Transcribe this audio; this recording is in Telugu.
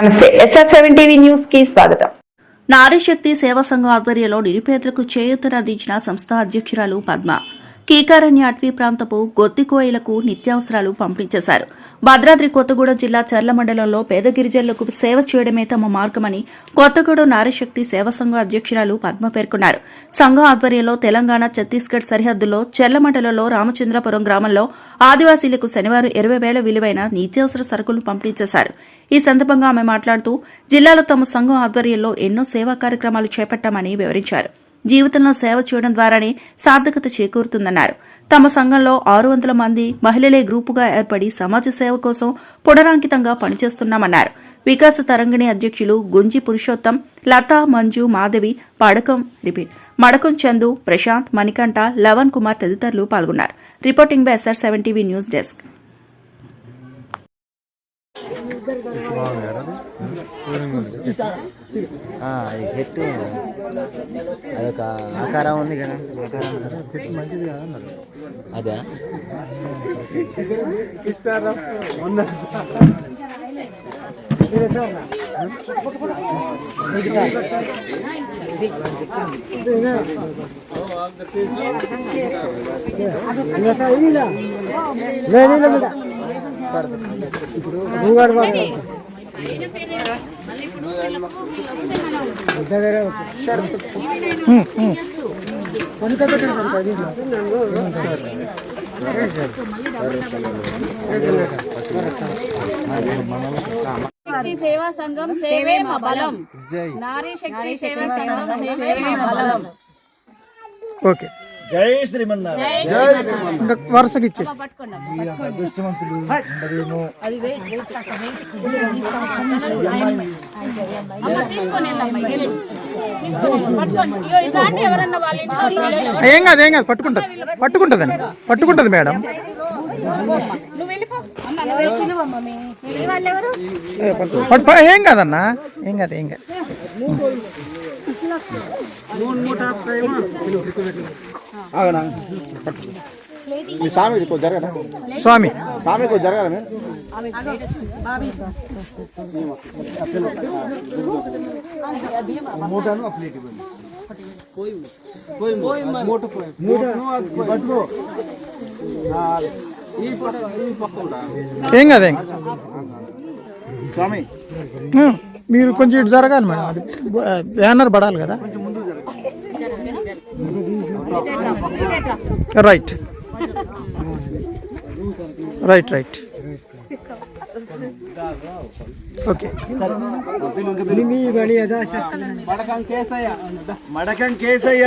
నమస్తే ఎస్ఆర్ సెవెన్ టీవీ న్యూస్కి స్వాగతం. నారీశక్తి సేవా సంఘం ఆధ్వర్యంలో నిరుపేదలకు చేయూతనందించిన సంస్థ అధ్యక్షురాలు పద్మ. కీకారణ్య అటవీ ప్రాంతపు గొత్తికోయలకు నిత్యావసరాలు పంపించేశారు. భద్రాద్రి కొత్తగూడెం జిల్లా చర్ల మండలంలో పేద గిరిజనులకు సేవ చేయడమే తమ మార్గమని కొత్తగూడెం నారీశక్తి సేవా సంఘం అధ్యక్షురాలు పద్మ పేర్కొన్నారు. సంఘం ఆధ్వర్యంలో తెలంగాణ ఛత్తీస్గఢ్ సరిహద్దులో చర్ల మండలంలో రామచంద్రపురం గ్రామంలో ఆదివాసీలకు శనివారం ఇరవై వేల విలువైన నిత్యావసర సరుకులు పంపించేశారు. ఈ సందర్భంగా ఆమె మాట్లాడుతూ జిల్లాలో తమ సంఘం ఆధ్వర్యంలో ఎన్నో సేవా కార్యక్రమాలు చేపట్టామని వివరించారు. జీవితంలో సేవ చేయడం ద్వారానే సార్థకత చేకూరుతుందన్నారు. తమ సంఘంలో ఆరు వందల మంది మహిళలే గ్రూపుగా ఏర్పడి సమాజ సేవ కోసం పునరాంకితంగా పనిచేస్తున్నామన్నారు. వికాస తరంగిణి అధ్యక్షులు గుంజి పురుషోత్తం లతా మంజు మాధవి పడకం రిపీట్ మడకం చందు ప్రశాంత్ మణికంఠ లవన్ కుమార్ తదితరులు పాల్గొన్నారు. Reporting by SR seven TV news desk. అది చెట్టు అదొక ఆకారం ఉంది కదా. అదే. శక్తి సేవా సంఘం సేవే మా బలం. నారీ శక్తి సేవా సంఘం సేవే మా బలం. ఓకే. జై శ్రీమన్నారాయణ. ఇంకా వరుసకి ఇచ్చేసి. అదృష్టవంతులు అందరేమో ఏం కాదు ఏం కాదు పట్టుకుంటుంది. పట్టుకుంటుందండి పట్టుకుంటుంది మేడం. ఏ, కాదన్నా? ఏం కాదు ఏం కాదు. స్వామి కొంచెం జరగరా స్వామి. స్వామి కొంచెం జరగరా మీరు? మూటను ఆ ప్లేట్ ఇవ్వండి. మూటను అది పట్టుకో. ఏం కాదు ఏం కాదు. స్వామి. ఆ, మీరు కొంచెం ఇటు జరగాలి మేడం. అది బ్యానర్ పడాలి కదా. Right. Right right. Okay. Madakam Kesaiah.